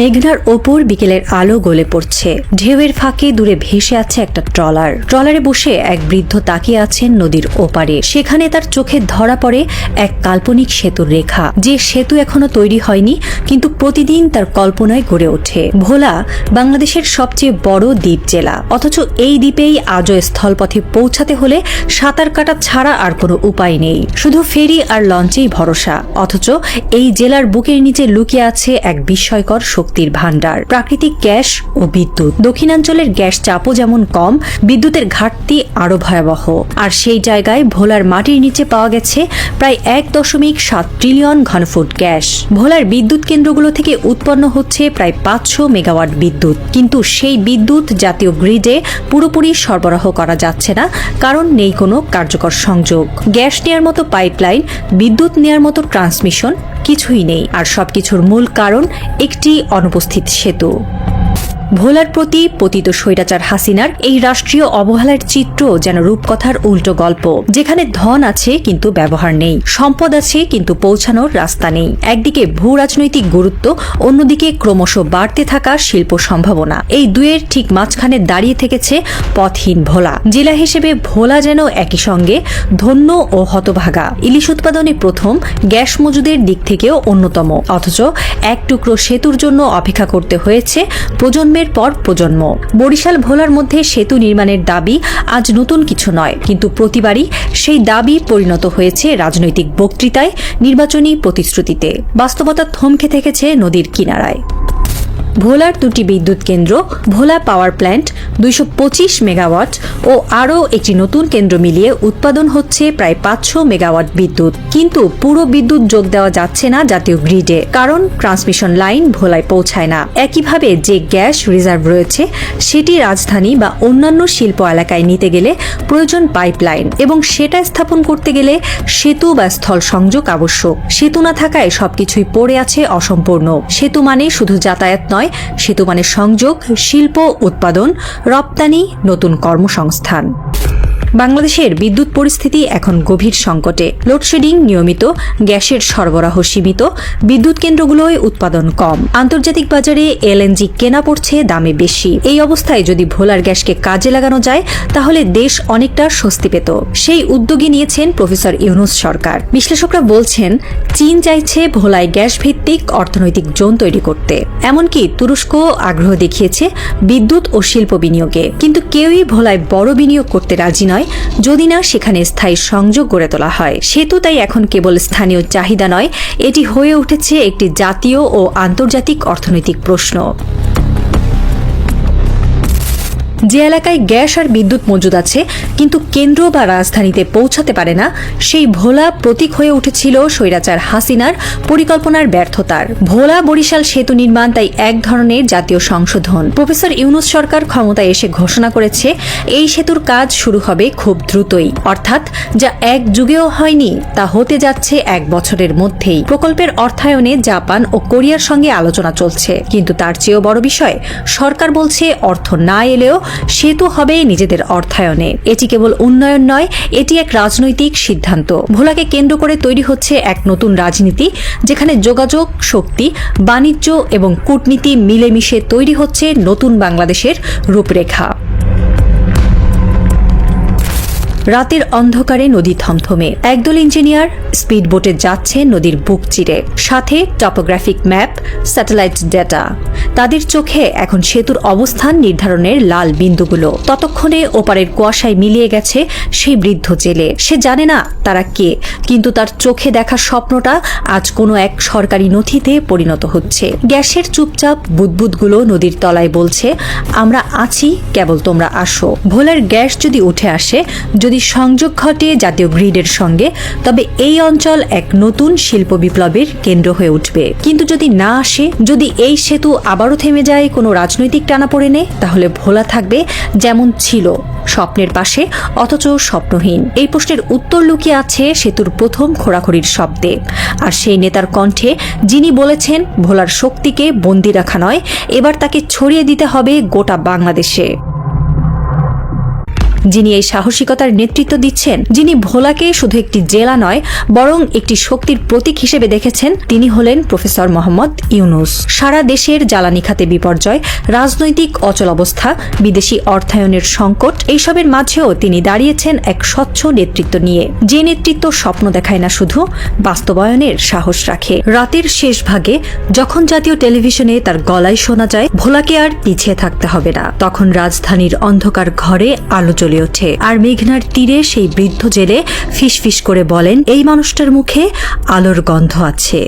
মেঘনার ওপর বিকেলের আলো গলে পড়ছে। ঢেউয়ের ফাঁকে দূরে ভেসে আছে একটা ট্রলার। ট্রলারে বসে এক বৃদ্ধ তাকিয়ে আছেন নদীর ওপারে। সেখানে তার চোখে ধরা পড়ে এক কাল্পনিক সেতুর রেখা। যে সেতু এখনও তৈরি হয়নি, কিন্তু প্রতিদিন তার কল্পনায় গড়ে ওঠে। ভোলা বাংলাদেশের সবচেয়ে বড় দ্বীপ জেলা। অথচ এই দ্বীপেই আজও স্থলপথে পৌঁছাতে হলে সাঁতার কাটা ছাড়া আর কোনো উপায় নেই। শুধু ফেরি আর লঞ্চেই ভরসা। অথচ এই জেলার বুকের নিচে লুকিয়ে আছে এক বিস্ময়কর শক্তির ভাণ্ডার, প্রাকৃতিক গ্যাস ও বিদ্যুৎ। দক্ষিণাঞ্চলের গ্যাস চাপও যেমন কম, বিদ্যুতের ঘাটতি আরও ভয়াবহ। আর সেই জায়গায় ভোলার মাটির নিচে পাওয়া গেছে প্রায় এক দশমিক সাত ট্রিলিয়ন ঘনফুট গ্যাস। ভোলার বিদ্যুৎ কেন্দ্রগুলো থেকে উৎপন্ন হচ্ছে প্রায় পাঁচশো মেগাওয়াট বিদ্যুৎ। কিন্তু সেই বিদ্যুৎ জাতীয় গ্রিডে পুরোপুরি সরবরাহ করা যাচ্ছে না, কারণ নেই কোনো কার্যকর সংযোগ। গ্যাস নেয়ার মতো পাইপলাইন, বিদ্যুৎ নেয়ার মতো ট্রান্সমিশন কিছুই নেই। আর সবকিছুর মূল কারণ একটি অনুপস্থিত সেতু। ভোলার প্রতি পতিত স্বৈরাচার হাসিনার এই রাষ্ট্রীয় অবহেলার চিত্র যেন রূপকথার উল্টো গল্প। যেখানে ধন আছে কিন্তু ব্যবহার নেই, সম্পদ আছে কিন্তু পৌঁছানোর রাস্তা নেই। একদিকে ভূ রাজনৈতিক গুরুত্ব, অন্যদিকে ক্রমশ বাড়তে থাকা শিল্প সম্ভাবনা। এই দুয়ের ঠিক মাঝখানে দাঁড়িয়ে থেকেছে পথহীন ভোলা। জেলা হিসেবে ভোলা যেন একই সঙ্গে ধন্য ও হতভাগা। ইলিশ উৎপাদনে প্রথম, গ্যাস মজুদের দিক থেকেও অন্যতম। অথচ এক টুকরো সেতুর জন্য অপেক্ষা করতে হয়েছে প্রজন্মের পর প্রজন্ম। বরিশাল ভোলার মধ্যে সেতু নির্মাণের দাবি আজ নতুন কিছু নয়, কিন্তু প্রতিবারই সেই দাবি পরিণত হয়েছে রাজনৈতিক বক্তৃতায় নির্বাচনী প্রতিশ্রুতিতে। বাস্তবতা থমকে থেকেছে নদীর কিনারায়। ভোলার দুটি বিদ্যুৎ কেন্দ্র, ভোলা পাওয়ার প্ল্যান্ট দুইশো পঁচিশ মেগাওয়াট ও আরও একটি নতুন কেন্দ্র মিলিয়ে উৎপাদন হচ্ছে প্রায় পাঁচশো মেগাওয়াট বিদ্যুৎ। কিন্তু পুরো বিদ্যুৎ যোগ দেওয়া যাচ্ছে না জাতীয় গ্রিডে, কারণ ট্রান্সমিশন লাইন ভোলায় পৌঁছায় না। একইভাবে যে গ্যাস রিজার্ভ রয়েছে, সেটি রাজধানী বা অন্যান্য শিল্প এলাকায় নিতে গেলে প্রয়োজন পাইপলাইন এবং সেটা স্থাপন করতে গেলে সেতু বা স্থল সংযোগ আবশ্যক। সেতু না থাকায় সবকিছুই পড়ে আছে অসম্পূর্ণ। সেতু মানে শুধু যাতায়াত নয় সেতু মানে সংযোগ শিল্প উৎপাদন রপ্তানি নতুন কর্মসংস্থান। বাংলাদেশের বিদ্যুৎ পরিস্থিতি এখন গভীর সংকটে। লোডশেডিং নিয়মিত, গ্যাসের সরবরাহ সীমিত, বিদ্যুৎ কেন্দ্রগুলোয় উৎপাদন কম। আন্তর্জাতিক বাজারে এলএনজি কেনা পড়ছে দামে বেশি। এই অবস্থায় যদি ভোলার গ্যাসকে কাজে লাগানো যায়, তাহলে দেশ অনেকটা স্বস্তি পেত। সেই উদ্যোগী নিয়েছেন প্রফেসর ইউনুস সরকার। বিশ্লেষকরা বলছেন, চীন চাইছে ভোলায় গ্যাস ভিত্তিক অর্থনৈতিক জোন তৈরি করতে। এমনকি তুরস্ক আগ্রহ দেখিয়েছে বিদ্যুৎ ও শিল্প বিনিয়োগে। কিন্তু কেউই ভোলায় বড় বিনিয়োগ করতে রাজি নয়। যদি না সেখানে স্থায়ী সংযোগ গড়ে তোলা হয়। সেতু তাই এখন কেবল স্থানীয় চাহিদা নয়, এটি হয়ে উঠেছে একটি জাতীয় ও আন্তর্জাতিক অর্থনৈতিক প্রশ্ন। যে এলাকায় গ্যাস আর বিদ্যুৎ মজুদ আছে, কিন্তু কেন্দ্র বা রাজধানীতে পৌঁছাতে পারে না, সেই ভোলা প্রতীক হয়ে উঠেছিল স্বৈরাচার হাসিনার পরিকল্পনার ব্যর্থতার। ভোলা বরিশাল সেতু নির্মাণ তাই এক ধরনের জাতীয় সংশোধন। প্রফেসর ইউনুস সরকার ক্ষমতায় এসে ঘোষণা করেছে, এই সেতুর কাজ শুরু হবে খুব দ্রুতই। অর্থাৎ যা এক যুগেও হয়নি, তা হতে যাচ্ছে এক বছরের মধ্যেই। প্রকল্পের অর্থায়নে জাপান ও কোরিয়ার সঙ্গে আলোচনা চলছে। কিন্তু তার চেয়েও বড় বিষয়, সরকার বলছে অর্থ না এলেও সেতু হবে নিজেদের অর্থায়নে। এটি কেবল উন্নয়ন নয়, এটি এক রাজনৈতিক সিদ্ধান্ত। ভোলাকে কেন্দ্র করে তৈরি হচ্ছে এক নতুন রাজনীতি, যেখানে যোগাযোগ, শক্তি, বাণিজ্য এবং কূটনীতি মিলেমিশে তৈরি হচ্ছে নতুন বাংলাদেশের রূপরেখা। রাতের অন্ধকারে নদী থমথমে। একদল ইঞ্জিনিয়ার স্পিড বোটে যাচ্ছে নদীর বুক চিরে। সাথে টপোগ্রাফিক ম্যাপ, স্যাটেলাইট ডেটা। তাদের চোখে এখন সেতুর অবস্থান নির্ধারণের লাল বিন্দুগুলো। ততক্ষণে ওপারের কুয়াশায় মিলিয়ে গেছে সেই বৃদ্ধ জেলে। সে জানে না তারা কে, কিন্তু তার চোখে দেখা স্বপ্নটা আজ কোনো এক সরকারি নথিতে পরিণত হচ্ছে। গ্যাসের চুপচাপ বুদবুদগুলো নদীর তলায় বলছে, আমরা আছি, কেবল তোমরা আসো। ভোলার গ্যাস যদি উঠে আসে যদি সংযোগ ঘটে জাতীয় গ্রিডের সঙ্গে, তবে এই অঞ্চল এক নতুন শিল্প বিপ্লবের কেন্দ্র হয়ে উঠবে। কিন্তু যদি না আসে, যদি এই সেতু আবারও থেমে যায়, কোনো রাজনৈতিক টানা পড়ে নেয় তাহলে ভোলা থাকবে যেমন ছিল, স্বপ্নের পাশে, অথচ স্বপ্নহীন। এই প্রশ্নের উত্তর লুকিয়ে আছে সেতুর প্রথম খোরাখড়ির শব্দে। আর সেই নেতার কণ্ঠে, যিনি বলেছেন, ভোলার শক্তিকে বন্দি রাখা নয়, এবার তাকে ছড়িয়ে দিতে হবে গোটা বাংলাদেশে। যিনি এই সাহসিকতার নেতৃত্ব দিচ্ছেন, যিনি ভোলাকে শুধু একটি জেলা নয়, বরং একটি শক্তির প্রতীক হিসেবে দেখেছেন, তিনি হলেন প্রফেসর মোহাম্মদ ইউনুস। সারা দেশের জ্বালানি খাতে বিপর্যয়, রাজনৈতিক অচলাবস্থা বিদেশি অর্থায়নের সংকট, এইসবের মাঝেও তিনি দাঁড়িয়েছেন এক স্বচ্ছ নেতৃত্ব নিয়ে। যে নেতৃত্ব স্বপ্ন দেখায় না শুধু, বাস্তবায়নের সাহস রাখে। রাতের শেষ ভাগে, যখন জাতীয় টেলিভিশনে তার গলায় শোনা যায়, ভোলাকে আর পিছিয়ে থাকতে হবে না। তখন রাজধানীর অন্ধকার ঘরে আলো জ্বলে ওঠে। আর মেঘনার তীরে সেই বৃদ্ধ জেলে ফিসফিস করে বলেন, এই মানুষটার মুখে আলোর গন্ধ আছে।